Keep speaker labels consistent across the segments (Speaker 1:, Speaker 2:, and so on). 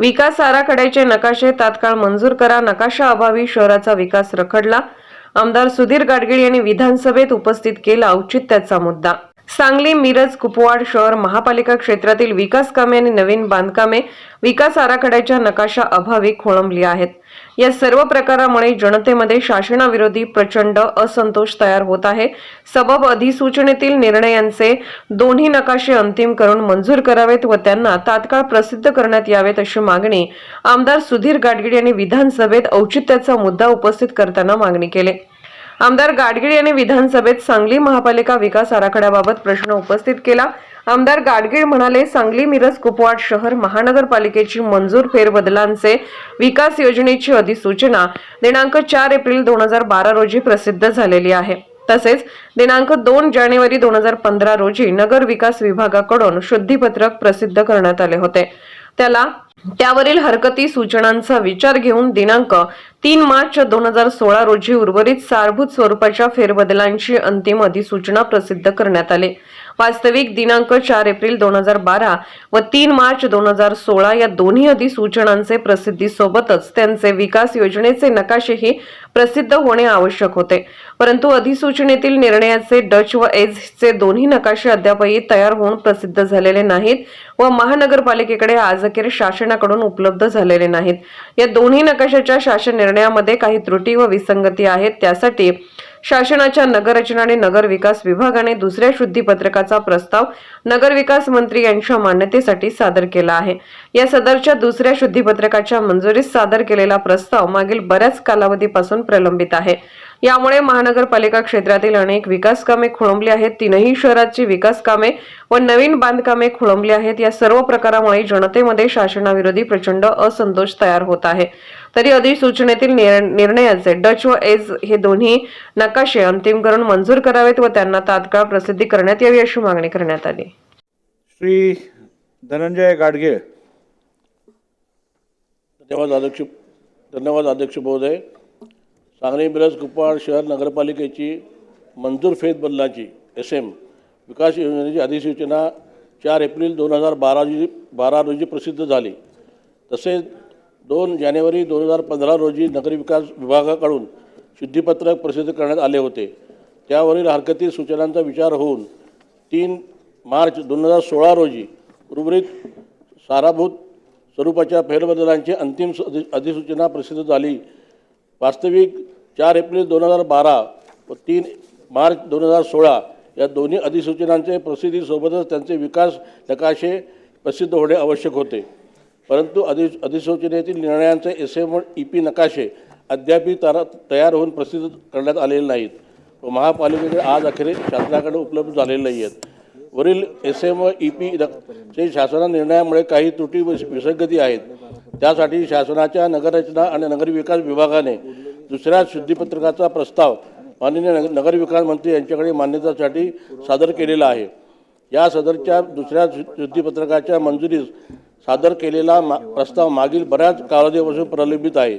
Speaker 1: विकास आराखड्याचे नकाशे तात्काळ मंजूर करा. नकाशा अभावी शहराचा विकास रखडला. आमदार सुधीर गाडगीळ यांनी विधानसभेत उपस्थित केला. औचित्याचा मुद्दा सांगली मिरज कुपवाड शहर महापालिका क्षेत्रातील विकास कामे आणि नवीन बांधकामे विकास आराखड्याच्या नकाशा अभावी खोळंबली आहेत. या सर्व प्रकारामुळे जनतेमध्ये शासनाविरोधी प्रचंड असंतोष तयार होत आहे. सबब अधिसूचनेतील निर्णयांचे दोन्ही नकाशे अंतिम करून मंजूर करावेत व त्यांना तात्काळ प्रसिद्ध करण्यात यावेत अशी मागणी आमदार सुधीर गाडगिड यांनी विधानसभेत औचित्याचा मुद्दा उपस्थित करताना मागणी केली. आमदार गाडगीळ यांनी विधानसभेत सांगली महापालिका विकास आराखड्याबाबत प्रश्न उपस्थित केला. आमदार गाडगीळ म्हणाले सांगली मिरज कुपवाड शहर महानगरपालिकेची मंजूर फेरबदलांचे विकास योजनेची अधिसूचना दिनांक चार एप्रिल दोन हजार बारा रोजी प्रसिद्ध झालेली आहे. तसेच दिनांक दोन जानेवारी दोन हजार पंधरा रोजी नगर विकास विभागाकडून शुद्धीपत्रक प्रसिद्ध करण्यात आले होते. त्याला त्यावरील हरकती सूचनांचा विचार घेऊन दिनांक तीन मार्च दोन हजार सोळा रोजी उर्वरित सारभूत स्वरूपाच्या फेरबदलांची अंतिम अधिसूचना प्रसिद्ध करण्यात आले. वास्तविक दिनांक चार एप्रिल दोन हजार बारा व तीन मार्च दोन हजार सोळा या दोन्ही अधिसूचनांचे प्रसिद्धीसोबतच त्यांचे विकास योजनेचे नकाशेही प्रसिद्ध होणे आवश्यक होते. परंतु अधिसूचनेतील निर्णयाचे डच व एजचे दोन्ही नकाशे अद्यापही तयार होऊन प्रसिद्ध झालेले नाहीत व महानगरपालिकेकडे आजअखेर शासनाकडून उपलब्ध झालेले नाहीत. या दोन्ही नकाशाच्या शासन निर्णयामध्ये काही त्रुटी व विसंगती आहेत त्यासाठी शासनाच्या नगररचना आणि नगर विकास विभागाने दुसऱ्या शुद्धीपत्रकाचा प्रस्ताव नगर विकास मंत्री यांच्या मान्यतेसाठी सादर केला आहे. या सदरच्या दुसऱ्या शुद्धीपत्रकाच्या मंजुरीस सादर केलेला प्रस्ताव मागील बऱ्याच कालावधीपासून प्रलंबित आहे. यामुळे महानगरपालिका क्षेत्रातील अनेक विकास कामे खोळंबली आहेत. तीनही शहराची विकास कामे व नवीन बांधकामे खोळंबली आहेत. या सर्व प्रकारामुळे जनतेमध्ये शासनाविरोधी प्रचंड असंतोष तयार होत आहे. तरी अधिसूचनेतील निर- निर्णयाचे डच व एज हे दोन्ही नकाशे अंतिम करून मंजूर करावेत व त्यांना तात्काळ प्रसिद्धी करण्यात यावी अशी मागणी करण्यात आली.
Speaker 2: श्री धनंजय गाडगीळ
Speaker 3: धन्यवाद अध्यक्ष धन्यवाद अध्यक्ष महोदय. सांगली मिरज कुपवाड शहर नगरपालिकेची मंजूर फेरबदलाची एस एम विकास योजनेची अधिसूचना चार एप्रिल दोन हजार बारा रोजी बारा रोजी प्रसिद्ध झाली. तसेच दोन जानेवारी दोन हजार पंधरा रोजी नगरविकास विभागाकडून शुद्धीपत्रक प्रसिद्ध करण्यात आले होते. त्यावरील हरकती सूचनांचा विचार होऊन तीन मार्च दोन हजार सोळा रोजी उर्वरित साराभूत स्वरूपाच्या फेरबदलांची अंतिम अधि- अधिसूचना प्रसिद्ध झाली. वास्तविक चार एप्रिल दोन हजार बारा व तीन मार्च दोन हजार सोळा या दोन्ही अधिसूचनांचे प्रसिद्धीसोबतच त्यांचे विकास नकाशे प्रसिद्ध होणे आवश्यक होते. परंतु अधि अधिसूचनेतील निर्णयांचे एस एम ई पी नकाशे अद्यापही तारा तयार होऊन प्रसिद्ध करण्यात आलेले नाहीत. व महापालिकेकडे आज अखेर शासनाकडे उपलब्ध झालेले नाही आहेत. वरील एस एम व ई पी चे शासना निर्णयामुळे काही त्रुटी व विसंगती आहेत. त्यासाठी शासनाच्या नगररचना आणि नगरविकास विभागाने दुसऱ्या शुद्धीपत्रकाचा प्रस्ताव माननीय नग- नगरविकास मंत्री यांच्याकडे मान्यतेसाठी सादर केलेला आहे. या सदरच्या दुसऱ्या शुद्धीपत्रकाच्या मंजुरीस सादर केलेला मा प्रस्ताव मागील बऱ्याच कालावधीपासून प्रलंबित आहे.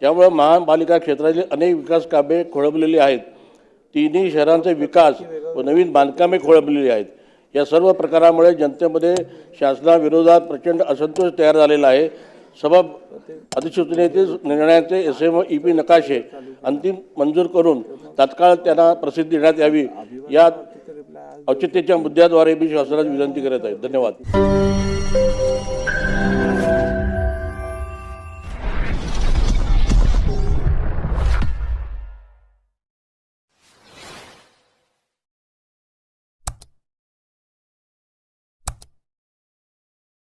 Speaker 3: त्यामुळे महापालिका क्षेत्रातील अनेक विकास कामे खोळंबलेली आहेत. तिन्ही शहरांचे विकास व नवीन बांधकामे खोळंबलेली आहेत. या सर्व प्रकारामुळे जनतेमध्ये शासनाविरोधात प्रचंड असंतोष तयार झालेला आहे. सभा अधिसूचनेतील निर्णयाचे एस एम ई पी नकाशे अंतिम मंजूर करून तात्काळ त्यांना प्रसिद्धी देण्यात यावी. या औचित्याच्या मुद्द्याद्वारे मी शासनाची विनंती करत आहे. धन्यवाद.